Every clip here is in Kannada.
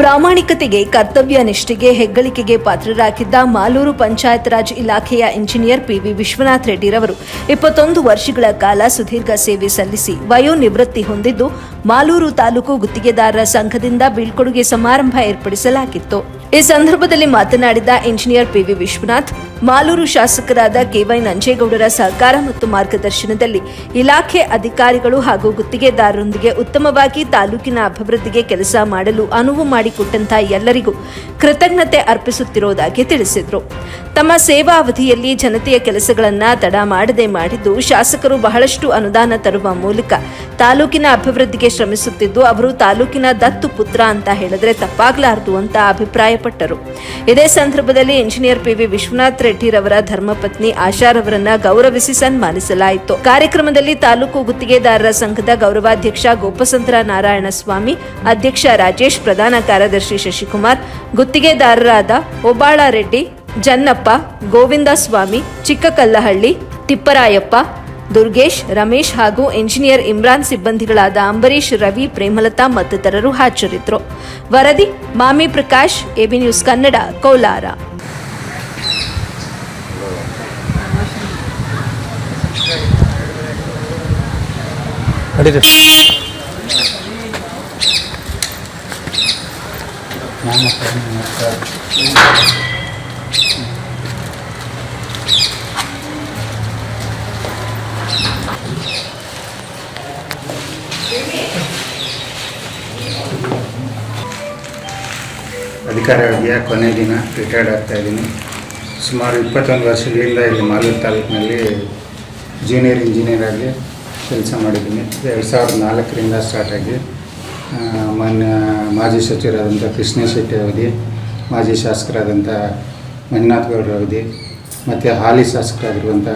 ಪ್ರಾಮಾಣಿಕತೆಗೆ, ಕರ್ತವ್ಯ ನಿಷ್ಠೆಗೆ, ಹೆಗ್ಗಳಿಕೆಗೆ ಪಾತ್ರರಾಗಿದ್ದ ಮಾಲೂರು ಪಂಚಾಯತ್ ರಾಜ್ ಇಲಾಖೆಯ ಇಂಜಿನಿಯರ್ ಪಿವಿ ವಿಶ್ವನಾಥ್ ರೆಡ್ಡಿರವರು ಇಪ್ಪತ್ತೊಂದು ವರ್ಷಗಳ ಕಾಲ ಸುದೀರ್ಘ ಸೇವೆ ಸಲ್ಲಿಸಿ ವಯೋನಿವೃತ್ತಿ ಹೊಂದಿದ್ದು, ಮಾಲೂರು ತಾಲೂಕು ಗುತ್ತಿಗೆದಾರರ ಸಂಘದಿಂದ ಬೀಳ್ಕೊಡುಗೆ ಸಮಾರಂಭ ಏರ್ಪಡಿಸಲಾಗಿತ್ತು. ಈ ಸಂದರ್ಭದಲ್ಲಿ ಮಾತನಾಡಿದ ಇಂಜಿನಿಯರ್ ಪಿವಿ ವಿಶ್ವನಾಥ್ ಮಾಲೂರು ಶಾಸಕರಾದ ಕೆವೈ ನಂಜೇಗೌಡರ ಸಹಕಾರ ಮತ್ತು ಮಾರ್ಗದರ್ಶನದಲ್ಲಿ ಇಲಾಖೆ ಅಧಿಕಾರಿಗಳು ಹಾಗೂ ಗುತ್ತಿಗೆದಾರರೊಂದಿಗೆ ಉತ್ತಮವಾಗಿ ತಾಲೂಕಿನ ಅಭಿವೃದ್ಧಿಗೆ ಕೆಲಸ ಮಾಡಲು ಅನುವು ಮಾಡಿಕೊಟ್ಟಂತಹ ಎಲ್ಲರಿಗೂ ಕೃತಜ್ಞತೆ ಅರ್ಪಿಸುತ್ತಿರುವುದಾಗಿ ತಿಳಿಸಿದರು. ತಮ್ಮ ಸೇವಾ ಅವಧಿಯಲ್ಲಿ ಜನತೆಯ ಕೆಲಸಗಳನ್ನು ತಡ ಮಾಡದೆ ಮಾಡಿದ್ದು ಶಾಸಕರು ಬಹಳಷ್ಟು ಅನುದಾನ ತರುವ ಮೂಲಕ ತಾಲೂಕಿನ ಅಭಿವೃದ್ಧಿಗೆ ಶ್ರಮಿಸುತ್ತಿದ್ದು ಅವರು ತಾಲೂಕಿನ ದತ್ತು ಪುತ್ರ ಅಂತ ಹೇಳಿದ್ರೆ ತಪ್ಪಾಗಲಾರದು ಅಂತ ಅಭಿಪ್ರಾಯಪಟ್ಟರು. ಇದೇ ಸಂದರ್ಭದಲ್ಲಿ ಇಂಜಿನಿಯರ್ ಪಿವಿ ವಿಶ್ವನಾಥ್ ರೆಡ್ಡಿರವರ ಧರ್ಮಪತ್ನಿ ಆಶಾರವರನ್ನ ಗೌರವಿಸಿ ಸನ್ಮಾನಿಸಲಾಯಿತು. ಕಾರ್ಯಕ್ರಮದಲ್ಲಿ ತಾಲೂಕು ಗುತ್ತಿಗೆದಾರರ ಸಂಘದ ಗೌರವಾಧ್ಯಕ್ಷ ಗೋಪಸಂತರ ನಾರಾಯಣ ಸ್ವಾಮಿ ಅಧ್ಯಕ್ಷ ರಾಜೇಶ್, ಪ್ರಧಾನ ಕಾರ್ಯದರ್ಶಿ ಶಶಿಕುಮಾರ್, ಗುತ್ತಿಗೆದಾರರಾದ ಒಬಾಳ ರೆಡ್ಡಿ, ಜನ್ನಪ್ಪ ಗೋವಿಂದ ಸ್ವಾಮಿ ಚಿಕ್ಕಕಲ್ಲಹಳ್ಳಿ, ತಿಪ್ಪರಾಯಪ್ಪ, ದುರ್ಗೇಶ್, ರಮೇಶ್ ಹಾಗೂ ಎಂಜಿನಿಯರ್ ಇಮ್ರಾನ್ ಸಿಬ್ಬಂದಿಗಳಾದ ಅಂಬರೀಶ್ ರವಿ, ಪ್ರೇಮಲತಾ ಮತ್ತಿತರರು ಹಾಜರಿದ್ದರು. ವರದಿ, ಮಾಮಿ ಪ್ರಕಾಶ್ ಎಬಿ ನ್ಯೂಸ್ ಕನ್ನಡ, ಕೋಲಾರ. ನಡೀರಿ. ಅಧಿಕಾರಿಯಾಗಿಯ ಕೊನೆ ದಿನ ರಿಟೈರ್ಡ್ ಆಗ್ತಾ ಇದ್ದೀನಿ. ಸುಮಾರು ಇಪ್ಪತ್ತೊಂದು ವರ್ಷಗಳಿಂದ ಇಲ್ಲಿ ಮಾಲೂರು ತಾಲೂಕಿನಲ್ಲಿ ಜೂನಿಯರ್ ಇಂಜಿನಿಯರ್ ಆಗಿ ಕೆಲಸ ಮಾಡಿದ್ದೀನಿ. ಎರಡು ಸಾವಿರದ ನಾಲ್ಕರಿಂದ ಸ್ಟಾರ್ಟ್ ಆಗಿ ಮಾನ್ಯ ಮಾಜಿ ಸಚಿವರಾದಂಥ ಕೃಷ್ಣ ಶೆಟ್ಟಿ ಅವಧಿ, ಮಾಜಿ ಶಾಸಕರಾದಂಥ ಮಂಜುನಾಥ್ ಗೌಡರ ಅವಧಿ, ಮತ್ತು ಹಾಲಿ ಶಾಸಕರಾಗಿರುವಂಥ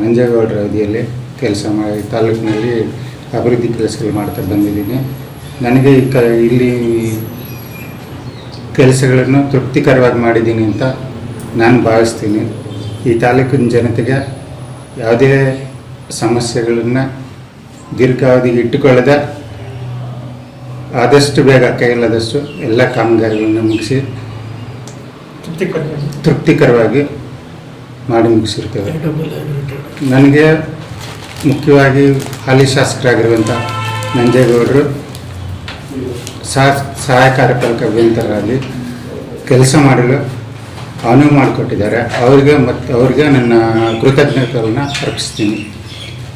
ನಂಜೇಗೌಡರ ಅವಧಿಯಲ್ಲಿ ಕೆಲಸ ಮಾಡಿ, ತಾಲೂಕಿನಲ್ಲಿ ಅಭಿವೃದ್ಧಿ ಕೆಲಸಗಳು ಮಾಡ್ತಾ ಬಂದಿದ್ದೀನಿ. ನನಗೆ ಈ ಕ, ಇಲ್ಲಿ ಕೆಲಸಗಳನ್ನು ತೃಪ್ತಿಕರವಾಗಿ ಮಾಡಿದ್ದೀನಿ ಅಂತ ನಾನು ಭಾವಿಸ್ತೀನಿ. ಈ ತಾಲೂಕಿನ ಜನತೆಗೆ ಯಾವುದೇ ಸಮಸ್ಯೆಗಳನ್ನು ದೀರ್ಘಾವಧಿ ಇಟ್ಟುಕೊಳ್ಳದೆ ಆದಷ್ಟು ಬೇಗ ಕೈಲಾದಷ್ಟು ಎಲ್ಲ ಕಾಮಗಾರಿಗಳನ್ನು ಮುಗಿಸಿ ತೃಪ್ತಿಕರವಾಗಿ. ಮಾಡಿ ಮುಗಿಸಿರ್ತೇವೆ. ನನಗೆ ಮುಖ್ಯವಾಗಿ ಹಾಲಿ ಶಾಸಕರಾಗಿರುವಂಥ ನಂಜೇಗೌಡರು ಸಹ ಸಹಾಯ ಕಾರ್ಯಪಾಲಕ ಅಭಿಯಂತರಾಗಿ ಕೆಲಸ ಮಾಡಲು ಅನುವು ಮಾಡಿಕೊಟ್ಟಿದ್ದಾರೆ. ಅವರಿಗೆ ಮತ್ತು ಅವರಿಗೆ ನನ್ನ ಕೃತಜ್ಞತೆಗಳನ್ನು ಅರ್ಪಿಸ್ತೀನಿ.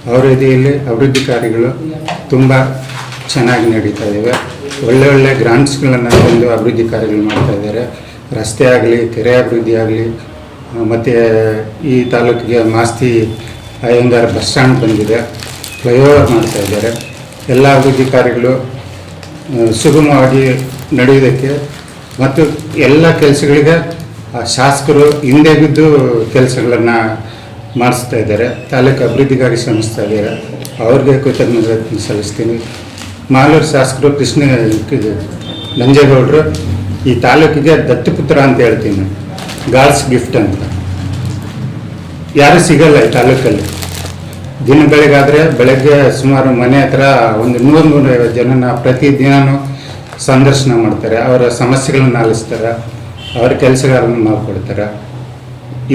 ಅವರ ಇದೆಯಲ್ಲಿ ಅಭಿವೃದ್ಧಿ ಕಾರ್ಯಗಳು ತುಂಬ ಚೆನ್ನಾಗಿ ನಡೀತಾ ಇದ್ದಾವೆ ಒಳ್ಳೆ ಒಳ್ಳೆ ಗ್ರಾಂಟ್ಸ್ಗಳನ್ನು ತಂದು ಅಭಿವೃದ್ಧಿ ಕಾರ್ಯಗಳು ಮಾಡ್ತಾ ಇದ್ದಾರೆ. ರಸ್ತೆ ಆಗಲಿ, ಕೆರೆ ಅಭಿವೃದ್ಧಿ ಆಗಲಿ ಮತ್ತು ಈ ತಾಲೂಕಿಗೆ ಮಾಸ್ತಿ ಅಯ್ಯಂಗಾರ್ ಬಸ್ ಸ್ಟ್ಯಾಂಡ್ ಬಂದಿದೆ. ಫ್ಲೈಓವರ್ ಮಾಡ್ತಾ ಇದ್ದಾರೆ. ಎಲ್ಲ ಅಭಿವೃದ್ಧಿ ಕಾರ್ಯಗಳು ಸುಗಮವಾಗಿ ನಡೆಯೋದಕ್ಕೆ ಮತ್ತು ಎಲ್ಲ ಕೆಲಸಗಳಿಗೆ ಶಾಸಕರು ಹಿಂದೆ ಬಿದ್ದು ಕೆಲಸಗಳನ್ನು ಮಾಡಿಸ್ತಾ ಇದ್ದಾರೆ. ತಾಲೂಕು ಅಭಿವೃದ್ಧಿಗಾಗಿ ಶ್ರಮಿಸ್ತಾ ಇದ್ದಾರೆ ಅವ್ರಿಗೆ ಕೃತಜ್ಞತೆ ಸಲ್ಲಿಸ್ತೀನಿ. ಮಾಲೂರು ಶಾಸಕರು ಕೃಷ್ಣ ನಂಜೇಗೌಡರು, ಈ ತಾಲೂಕಿಗೆ ದತ್ತಪುತ್ರ ಅಂತ ಹೇಳ್ತೀನಿ. ಗಾಡ್ಸ್ ಗಿಫ್ಟ್ ಅಂತ. ಯಾರೂ ಸಿಗಲ್ಲ ಈ ತಾಲೂಕಲ್ಲಿ. ದಿನ ಬೆಳಗ್ಗೆ ಸುಮಾರು ಮನೆ ಹತ್ರ ಒಂದು ನೂರು ನೂರೈವತ್ತು ಜನನ ಪ್ರತಿದಿನನೂ ಸಂದರ್ಶನ ಮಾಡ್ತಾರೆ. ಅವರ ಸಮಸ್ಯೆಗಳನ್ನ ಆಲಿಸ್ತಾರೆ. ಅವ್ರ ಕೆಲಸಗಾರನ್ನ ಮಾಡಿಕೊಡ್ತಾರೆ.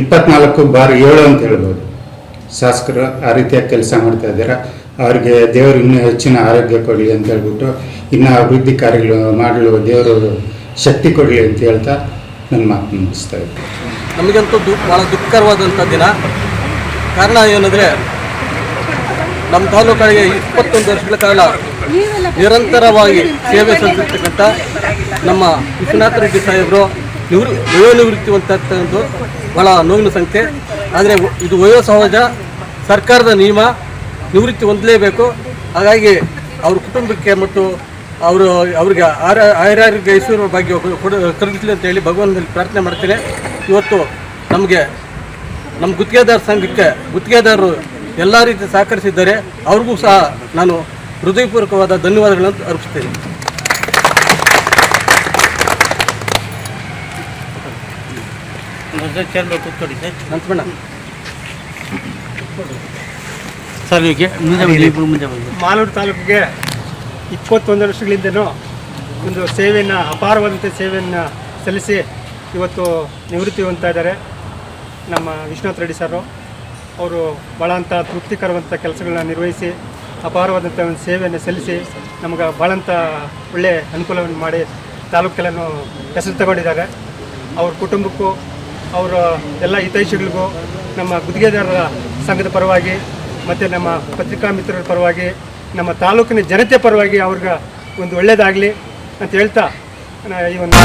ಇಪ್ಪತ್ನಾಲ್ಕು ಬಾರ್ ಏಳು ಅಂತ ಹೇಳ್ಬೋದು. ಶಾಸಕರು ಆ ರೀತಿಯಾಗಿ ಕೆಲಸ ಮಾಡ್ತಾ ಇದ್ದಾರೆ? ಅವರಿಗೆ ದೇವರು ಇನ್ನೂ ಹೆಚ್ಚಿನ ಆರೋಗ್ಯ ಕೊಡಲಿ ಅಂತ ಹೇಳ್ಬಿಟ್ಟು ಇನ್ನೂ ಅಭಿವೃದ್ಧಿ ಕಾರ್ಯಗಳು ಮಾಡಲು ದೇವರು ಶಕ್ತಿ ಕೊಡಲಿ ಅಂತ ಹೇಳ್ತಾ ನನ್ನ ಮಾತು ಮುಗಿಸ್ತಾ ಇದ್ದೀನಿ. ನಮಗಂತೂ ಭಾಳ ದುಃಖಕರವಾದಂಥ ದಿನ. ಕಾರಣ ಏನಂದರೆ, ನಮ್ಮ ತಾಲೂಕಿಗೆ ಇಪ್ಪತ್ತೊಂದು ವರ್ಷಗಳ ಕಾಲ ನಿರಂತರವಾಗಿ ಸೇವೆ ಸಲ್ಲಿಸಿರ್ತಕ್ಕಂಥ ನಮ್ಮ ವಿಶ್ವನಾಥ ರೆಡ್ಡಿ ಸಾಹೇಬರು ನಿವೃ ವಯೋನಿವೃತ್ತಿ ಅಂತಕ್ಕಂಥದ್ದು ಬಹಳ ನೋವಿನ ಸಂಖ್ಯೆ. ಆದರೆ ಇದು ವಯೋ ಸಹಜ, ಸರ್ಕಾರದ ನಿಯಮ, ನಿವೃತ್ತಿ ಹೊಂದಲೇಬೇಕು. ಹಾಗಾಗಿ ಅವ್ರ ಕುಟುಂಬಕ್ಕೆ ಮತ್ತು ಅವರು, ಅವರಿಗೆ ಆರ ಆಯುರಾರೋಗ್ಯ ಐಶ್ವರ್ಯ ಭಾಗ್ಯ ಕರುಗಿಸಲಿ ಅಂತ ಹೇಳಿ ಭಗವಂತನಲ್ಲಿ ಪ್ರಾರ್ಥನೆ ಮಾಡ್ತೇನೆ. ಇವತ್ತು ನಮಗೆ ನಮ್ಮ ಗುತ್ತಿಗೆದಾರ ಸಂಘಕ್ಕೆ ಗುತ್ತಿಗೆದಾರರು ಎಲ್ಲ ರೀತಿ ಸಹಕರಿಸಿದ್ದಾರೆ. ಅವ್ರಿಗೂ ಸಹ ನಾನು ಹೃದಯಪೂರ್ವಕವಾದ ಧನ್ಯವಾದಗಳನ್ನು ಅರ್ಪಿಸ್ತೇನೆ. ಸರ್ ಹೀಗೆ ಮುಂದೆ ಬನ್ನಿ, ಇಬ್ರು ಮುಂದೆ ಬನ್ನಿ. ಮಾಲೂರು ತಾಲೂಕಿಗೆ ಇಪ್ಪತ್ತೊಂದು ವರ್ಷಗಳಿಂದನೂ ಒಂದು ಸೇವೆಯನ್ನು ಅಪಾರವಾದಂಥ ಸೇವೆಯನ್ನು ಸಲ್ಲಿಸಿ ಇವತ್ತು ನಿವೃತ್ತಿ ಹೊಂದ್ತಾ ಇದ್ದಾರೆ ನಮ್ಮ ವಿಶ್ವನಾಥ್ ರೆಡ್ಡಿ ಸರು. ಅವರು ಭಾಳ ಅಂತ ತೃಪ್ತಿಕರವಂಥ ಕೆಲಸಗಳನ್ನ ನಿರ್ವಹಿಸಿ ಅಪಾರವಾದಂಥ ಒಂದು ಸೇವೆಯನ್ನು ಸಲ್ಲಿಸಿ ನಮಗೆ ಭಾಳಂತ ಒಳ್ಳೆಯ ಅನುಕೂಲವನ್ನು ಮಾಡಿ ತಾಲೂಕಲ್ಲೂ ಹೆಸರು ತಗೊಂಡಿದ್ದಾರೆ. ಅವ್ರ ಕುಟುಂಬಕ್ಕೂ ಅವರ ಎಲ್ಲ ಹಿತೈಷಿಗಳಿಗೂ ನಮ್ಮ ಗುತ್ತಿಗೆದಾರರ ಸಂಘದ ಪರವಾಗಿ ಮತ್ತು ನಮ್ಮ ಪತ್ರಿಕಾ ಮಿತ್ರರ ಪರವಾಗಿ, ನಮ್ಮ ತಾಲೂಕಿನ ಜನತೆ ಪರವಾಗಿ ಅವ್ರಿಗೆ ಒಂದು ಒಳ್ಳೆಯದಾಗಲಿ ಅಂತ ಹೇಳ್ತಾ ಈ ಒಂದು